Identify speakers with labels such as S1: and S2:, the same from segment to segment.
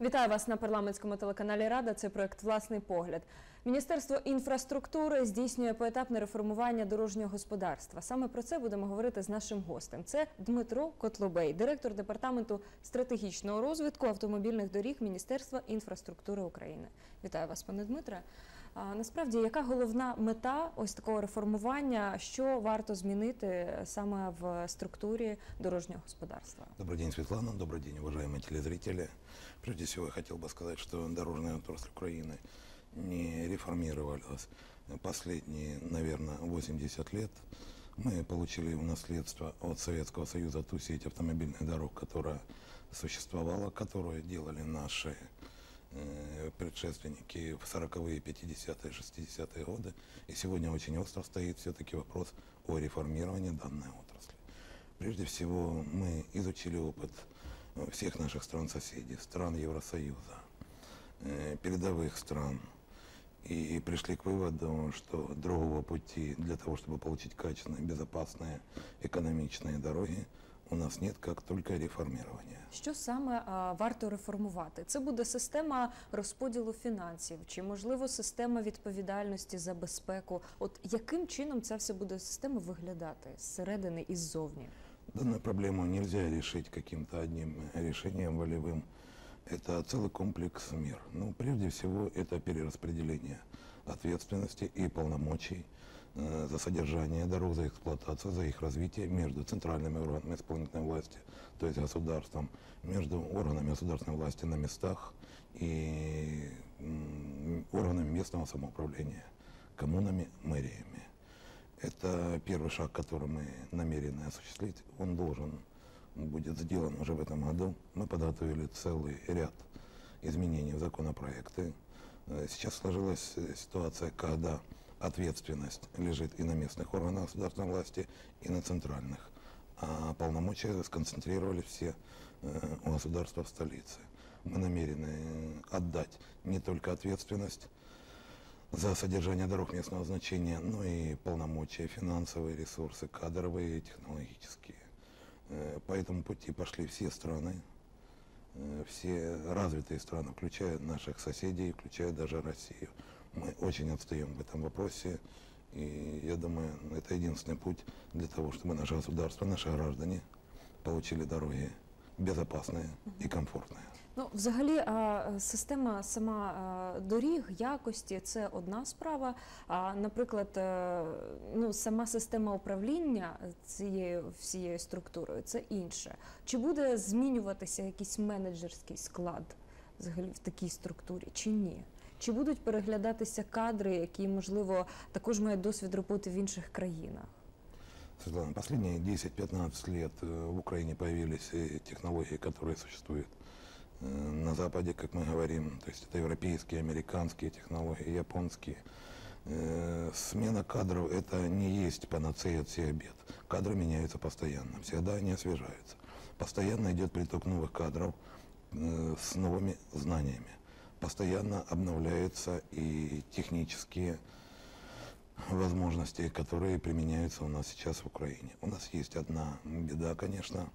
S1: Вітаю вас на парламентському телеканалі Рада. Це проект Власний погляд. Міністерство інфраструктури здійснює поетапне реформування дорожнього господарства. Саме про це будемо говорити з нашим гостем. Це Дмитро Котлобей, директор департаменту стратегічного розвитку автомобільних доріг Міністерства інфраструктури України. Вітаю вас, пане Дмитре. А, насправді, яка головна мета ось такого реформування? Що варто змінити саме в структурі дорожнього господарства?
S2: Добрый день, Светлана. Добрый день, уважаемые телезрители. Прежде всего, я хотел бы сказать, что дорожная отрасль Украины не реформировалась последние, наверное, 80 лет. Мы получили в наследство от Советского Союза ту сеть автомобильных дорог, которая существовала, которую делали наши э, предшественники в 40-е, 50-е, 60-е годы. И сегодня очень остро стоит все-таки вопрос о реформировании данной отрасли. Прежде всего, мы изучили опыт э, всех наших стран-соседей, стран Евросоюза, э, передовых стран, и пришли к выводу, что другого пути для того, чтобы получить качественные, безопасные, экономичные дороги, у нас нет, как только реформирование.
S1: Що саме а, варто реформувати? Це буде система розподілу фінансів, чи можливо система відповідальності за безпеку? От яким чином ця вся буде система виглядати зсередини і ззовні?
S2: Данную проблему нельзя решить каким-то одним решением волевым. Это целый комплекс мер. Ну, прежде всего, это перераспределение ответственности и полномочий э, за содержание дорог, за эксплуатацию, за их развитие между центральными органами исполнительной власти, то есть государством, между органами государственной власти на местах и органами местного самоуправления, коммунами, мэриями. Это первый шаг, который мы намерены осуществить. Он должен будет сделан уже в этом году. Мы подготовили целый ряд изменений в законопроекты. Э, Сейчас сложилась э, ситуация, когда ответственность лежит и на местных органах государственной власти, и на центральных. А полномочия сконцентрировали все э, у государства в столице. Мы намерены э, отдать не только ответственность за содержание дорог местного значения, но и полномочия, финансовые ресурсы, кадровые и технологические. Э, По этому пути пошли все страны, э, все развитые страны, включая наших соседей, включая даже Россию. Мы очень отстаем в этом вопросе, и я думаю, это единственный путь для того, чтобы наше государство, наши граждане получили дороги безопасные и комфортные.
S1: Ну, взагалі, а, система сама а, доріг, якості це одна справа. А наприклад, е, ну сама система управління цією всією структурою це інше. Чи буде змінюватися якийсь менеджерський склад взагалі в такій структурі, чи ні? Чи будуть переглядатися кадри, які можливо також мають досвід роботи в інших країнах?
S2: Светлана, последние 10-15 лет э, в Украине появились э, технологии, которые существуют э, на Западе, как мы говорим. То есть это европейские, американские технологии, японские. Э, Смена кадров это не есть панацея от всех бед. Кадры меняются постоянно, всегда они освежаются. Постоянно идет приток новых кадров э, с новыми знаниями. Постоянно обновляются и технические возможности, которые применяются у нас сейчас в Украине. У нас есть одна беда, конечно,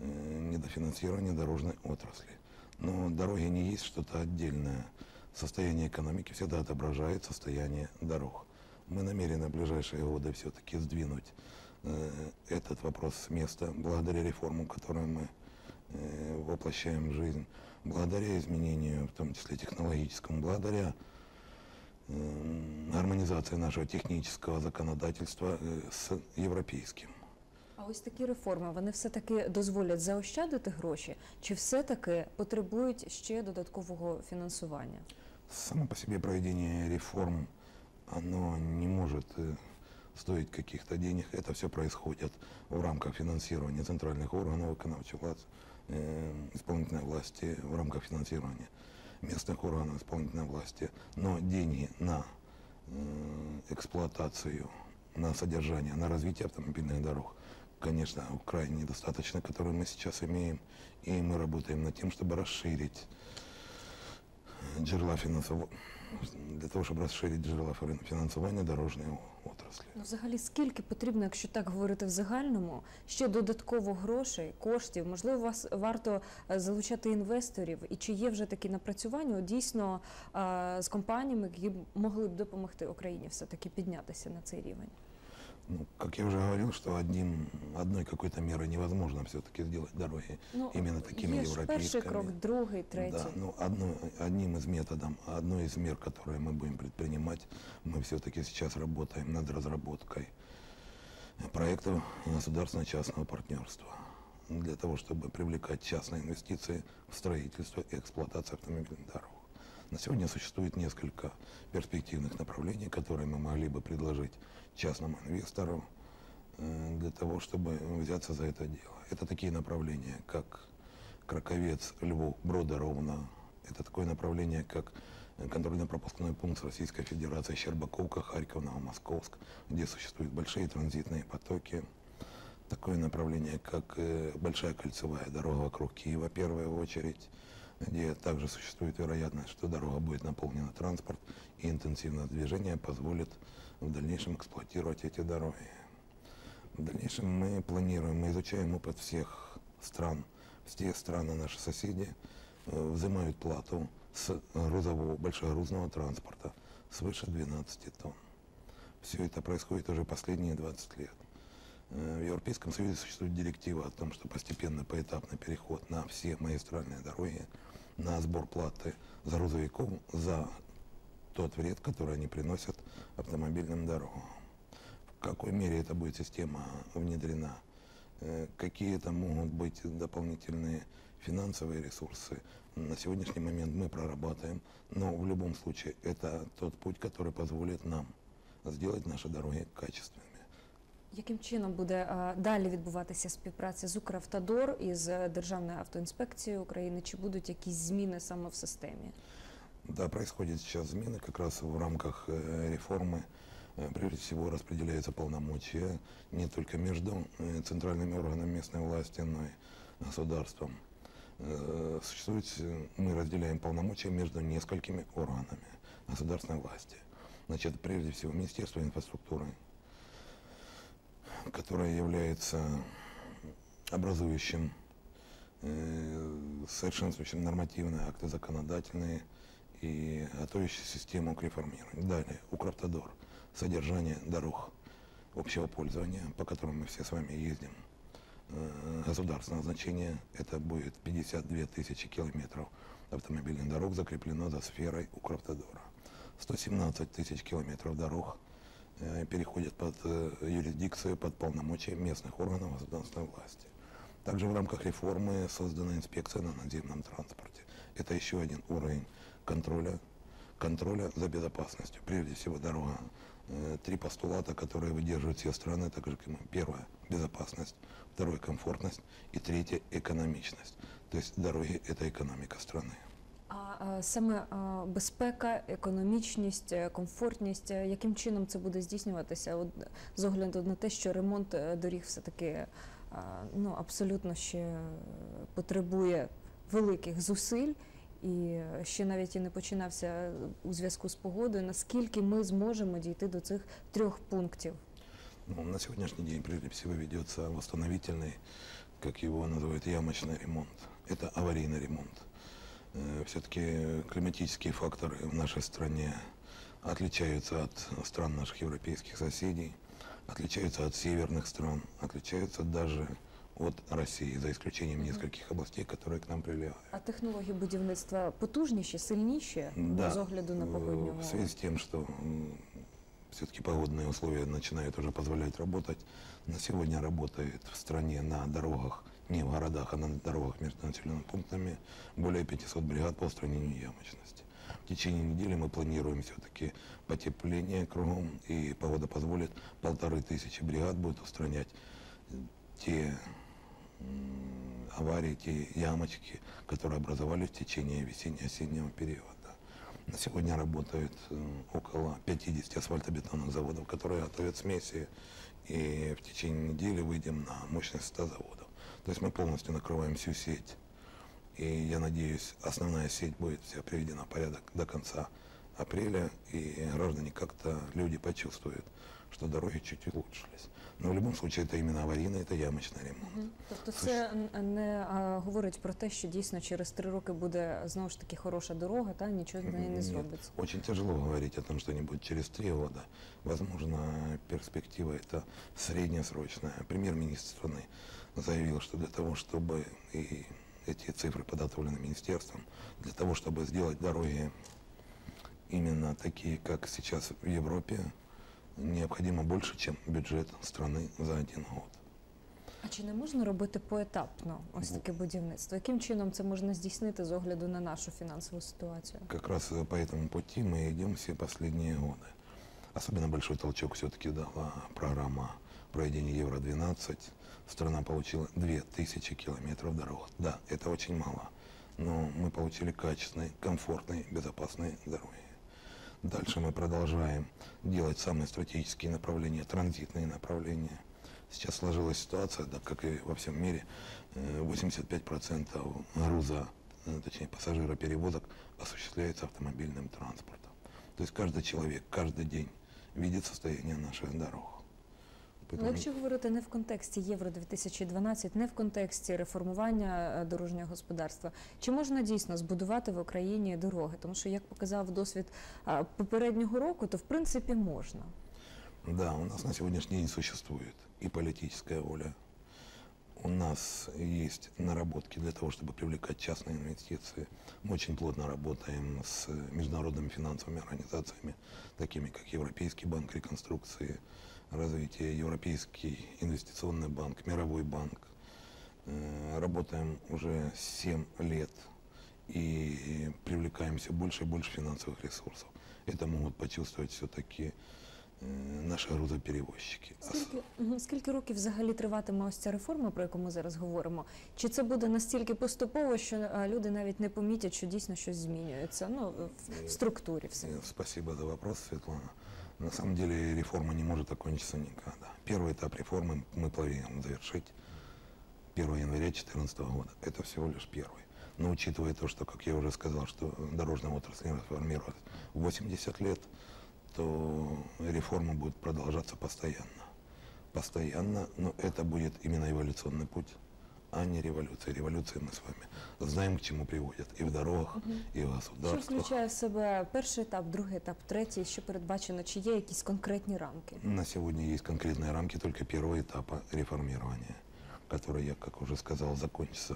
S2: э, недофинансирование дорожной отрасли. Но дороги не есть что-то отдельное. Состояние экономики всегда отображает состояние дорог. Мы намерены в ближайшие годы все-таки сдвинуть э, этот вопрос с места благодаря реформам, которые мы э, воплощаем в жизнь, благодаря изменению, в том числе технологическому, благодаря э, гармонизации нашего технического законодательства э, с европейским.
S1: А ось такі реформи вони все таки дозволять заощадити гроші, чи все таки потребують ще додаткового фінансування?
S2: Само по себе проведение реформ, оно не может э, стоить каких-то денег. Это все происходит в рамках финансирования центральных органов виконавчей власти, э, исполнительной власти, в рамках финансирования местных органов исполнительной власти. Но деньги на э, эксплуатацию, на содержание, на развитие автомобильных дорог, конечно, крайне недостаточно, которые мы сейчас имеем. И мы работаем над тем, чтобы расширить жерла финансового, для того, чтобы расширить жерла финансования дорожной отрасли.
S1: Ну, взагалі, скільки потрібно, якщо так говорити в загальному, ще додатково грошей, коштів? Можливо, вас варто е, залучати інвесторів, і чи є вже такі напрацювання дійсно е, з компаніями, які могли б допомогти Україні все-таки піднятися на цей рівень?
S2: Ну, как я уже говорил, что одним, одной какой-то мерой невозможно все-таки сделать дороги
S1: Ну,
S2: именно такими
S1: перший
S2: европейскими.
S1: крок, другий, третій.
S2: Да, ну, одно, одним из методов, одной из мер, которые мы будем предпринимать, мы все-таки сейчас работаем над разработкой проектов государственно-частного партнерства для того, чтобы привлекать частные инвестиции в строительство и эксплуатацию автомобильных дорог. На сегодня существует несколько перспективных направлений, которые мы могли бы предложить частному инвестору э, для того, чтобы взяться за это дело. Это такие направления, как Краковец, Львов, Брода, Ровно. Это такое направление, как контрольно-пропускной пункт Российской Федерации Щербаковка, Харьков, Новомосковск, где существуют большие транзитные потоки. Такое направление, как э, Большая кольцевая дорога вокруг Киева, в первую очередь, где также существует вероятность, что дорога будет наполнена транспорт, и интенсивное движение позволит в дальнейшем эксплуатировать эти дороги. В дальнейшем мы планируем, мы изучаем опыт всех стран. Все страны, наши соседи, э, взимают плату с грузового, большегрузного транспорта свыше 12 тонн. Все это происходит уже последние 20 лет. Э, В Европейском Союзе существует директива о том, что постепенно, поэтапный переход на все магистральные дороги, на сбор платы за грузовиков за тот вред, который они приносят автомобильным дорогам. В какой мере эта будет система внедрена, э, какие это могут быть дополнительные финансовые ресурсы, на сегодняшний момент мы прорабатываем, но в любом случае это тот путь, который позволит нам сделать наши дороги качественными.
S1: Яким чином буде е, далі відбуватися співпраця з Укравтодор і з Державною автоінспекцією України? Чи будуть якісь зміни саме в системі?
S2: Да, происходят сейчас измены как раз в рамках э, реформы. Э, Прежде всего распределяются полномочия не только между э, центральными органами местной власти, но и государством. Э, Существует, э, мы разделяем полномочия между несколькими органами государственной власти. Значит, прежде всего Министерство инфраструктуры, которое является образующим, э, совершенствующим нормативные акты законодательные и готовящий систему к реформированию. Далее, Укравтодор, содержание дорог общего пользования, по которым мы все с вами ездим. Э, Государственного значения это будет 52 тысячи километров автомобильных дорог закреплено за сферой Укравтодора. 117 тысяч километров дорог переходят под э, юрисдикцию, под полномочия местных органов государственной власти. Также в рамках реформы создана инспекция на наземном транспорте. Это еще один уровень контроля, контроля за безопасностью. Прежде всего дорога. Э, Три постулата, которые выдерживают все страны, так же как мы. Первое – безопасность. Второе – комфортность. И третье – экономичность. То есть дороги – это экономика страны.
S1: А е, саме е, безпека, економічність, е, комфортність, е, яким чином це буде здійснюватися? От, з огляду на те, що ремонт е, доріг все-таки е, ну, абсолютно ще е, потребує великих зусиль. І ще навіть і не починався у зв'язку з погодою. Наскільки ми зможемо дійти до цих трьох пунктів?
S2: Ну, на сегодняшний день прежде всего ведется восстановительный, как его называют, ямочный ремонт. Это аварийный ремонт. Все-таки климатические факторы в нашей стране отличаются от стран наших европейских соседей, отличаются от северных стран, отличаются даже от России, за исключением нескольких областей, которые к нам прилегают.
S1: А технології будівництва потужніші, сильніші
S2: Да,
S1: з огляду на
S2: э,
S1: погодні
S2: В
S1: умови?
S2: связи с тем, что все-таки погодные условия начинают уже позволять работать, на сегодня работает в стране на дорогах, не в городах, а на дорогах между населенными пунктами более 500 бригад по устранению ямочности. В течение недели мы планируем все-таки потепление кругом, и погода позволит, полторы тысячи бригад будет устранять те м, аварии, те ямочки, которые образовались в течение весенне-осеннего периода. На сегодня работает э, около 50 асфальтобетонных заводов, которые готовят смеси, и в течение недели выйдем на мощность 100 заводов. То есть мы полностью накрываем всю сеть. И я надеюсь, основная сеть будет вся приведена в порядок до конца апреля, и граждане как-то, люди почувствуют, что дороги чуть улучшились. Но в любом случае это именно аварийный, это ямочный ремонт.
S1: Мгм. Тобто це н- не а, говорить про те, що дійсно через три роки буде знову ж таки хороша дорога, та нічого з нею не зробиться.
S2: Очень тяжело говорить о том, что будет через три года. Возможно, перспектива это среднесрочная. Премьер-министр страны заявил, что для того, чтобы и эти цифры подготовлены министерством, для того, чтобы сделать дороги именно такие, как сейчас в Европе, необходимо больше, чем бюджет страны за один год.
S1: А чи не можна робити поетапно ось
S2: Ну.
S1: таке будівництво? Яким чином це можна здійснити з огляду на нашу фінансову ситуацію?
S2: Как раз э, по этому пути мы идем все последние годы. Особенно большой толчок все-таки дала программа проведения Евро-12. Страна получила 2000 километров дорог. Да, это очень мало, но мы получили качественные, комфортные, безопасные дороги. Дальше мы продолжаем делать самые стратегические направления, транзитные направления. Сейчас сложилась ситуация, да, как и во всем мире, э, 85% груза, э, точнее пассажироперевозок осуществляется автомобильным транспортом. То есть каждый человек, каждый день видит состояние наших дорог.
S1: Ну,
S2: Поэтому
S1: якщо говорити не в контексті Євро 2012, не в контексті реформування е, дорожнього господарства, чи можна дійсно збудувати в Україні дороги? Тому що, як показав досвід попереднього року, то в принципі можна.
S2: Да, у нас на сегодняшний день существует и политическая воля. У нас есть наработки для того, чтобы привлекать частные инвестиции. Мы очень плотно работаем с международными финансовыми организациями, такими как Европейский банк реконструкции, развития, Европейский инвестиционный банк, Мировой банк. Э, Работаем уже 7 лет и привлекаем все больше и больше финансовых ресурсов. Это могут почувствовать все-таки э, наши грузоперевозчики. Ос-
S1: Скільки, мгм, скільки років взагалі триватиме ось ця реформа, про яку ми зараз говоримо? Чи це буде настільки поступово, що е, люди навіть не помітять, що дійсно щось змінюється? Ну в- в структурі все.
S2: Э, Спасибо за вопрос, Светлана. На самом деле реформа не может окончиться никогда. Первый этап реформы мы планируем завершить 1 января 2014 года. Это всего лишь первый. Но учитывая то, что, как я уже сказал, что дорожная отрасль не реформировалась 80 лет, то реформа будет продолжаться постоянно. Постоянно, но это будет именно эволюционный путь, а не революция. Революции мы с вами знаем, к чему приводят и в дорогах, и в
S1: Що
S2: государствах.
S1: включає в себе перший етап, другий етап, третій? Що передбачено? Чи є якісь конкретні рамки?
S2: На сегодня есть конкретные рамки только первого этапа реформирования, который, я, как уже сказал, закончится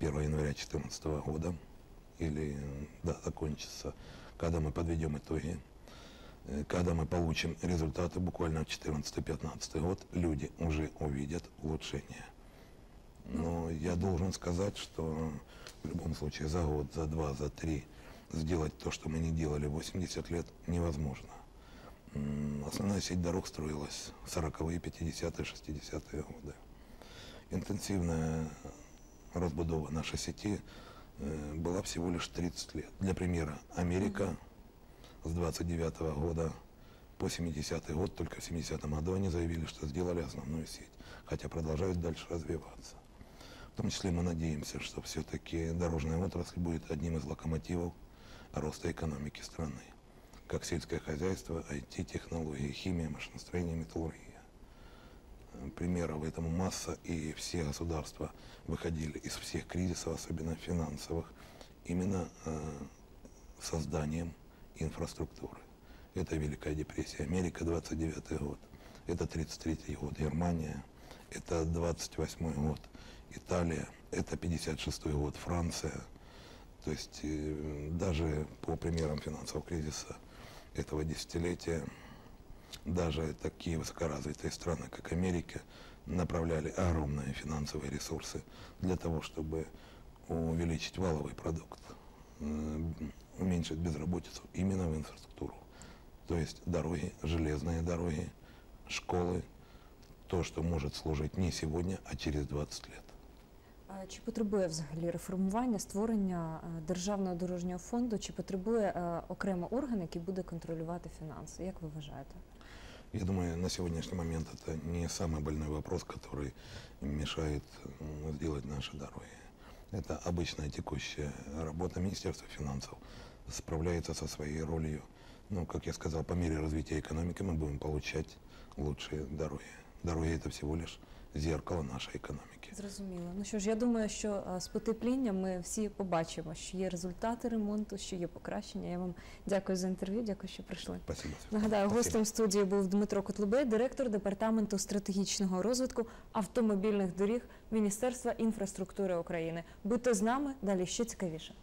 S2: 1 января 2014 года. Или, да, закончится, когда мы подведем итоги, э, когда мы получим результаты буквально в 2014-2015 год, люди уже увидят улучшения. Но я должен сказать, что в любом случае за год, за два, за три сделать то, что мы не делали 80 лет, невозможно. Основная сеть дорог строилась в 40-е, 50-е, 60-е годы. Интенсивная разбудова нашей сети э, была всего лишь 30 лет. Для примера, Америка с 29 года по 70 год, только в 70 году они заявили, что сделали основную сеть, хотя продолжают дальше развиваться. В том числе мы надеемся, что все-таки дорожная отрасль будет одним из локомотивов роста экономики страны как сельское хозяйство, IT-технологии, химия, машиностроение, металлургия. Э, Примеров этому масса, и все государства выходили из всех кризисов, особенно финансовых, именно э, созданием инфраструктуры. Это Великая депрессия, Америка 29 год, это 33 год, Германия, это 28 год, Италия, это 56 год, Франция. То есть э, даже по примерам финансового кризиса этого десятилетия даже такие высокоразвитые страны, как Америка, направляли огромные финансовые ресурсы для того, чтобы увеличить валовый продукт, уменьшить безработицу именно в инфраструктуру. То есть дороги, железные дороги, школы, то, что может служить не сегодня, а через 20 лет.
S1: А Чи потребує взагалі реформування, створення е, державного дорожнього фонду? Чи потребує е, окремо орган, який буде контролювати фінанси? Як ви вважаєте?
S2: Я думаю, на сегодняшний момент это не самый больной вопрос, который мешает м, сделать наши дороги. Это обычная текущая работа Министерства финансов. Справляется со своей ролью Ну, как я сказал, по мере развития экономики мы будем получать лучшие дороги. Дороги это всего лишь зеркало нашей экономики.
S1: Зрозуміло. Ну що ж, я думаю, що з потеплінням ми всі побачимо, що є результати ремонту, що є покращення. Я вам дякую за інтерв'ю, дякую, що прийшли.
S2: Спасибо.
S1: Нагадаю,
S2: Спасибо.
S1: гостем студії був Дмитро Котлубей, директор департаменту стратегічного розвитку автомобільних доріг Міністерства інфраструктури України. Будьте з нами, далі ще цікавіше.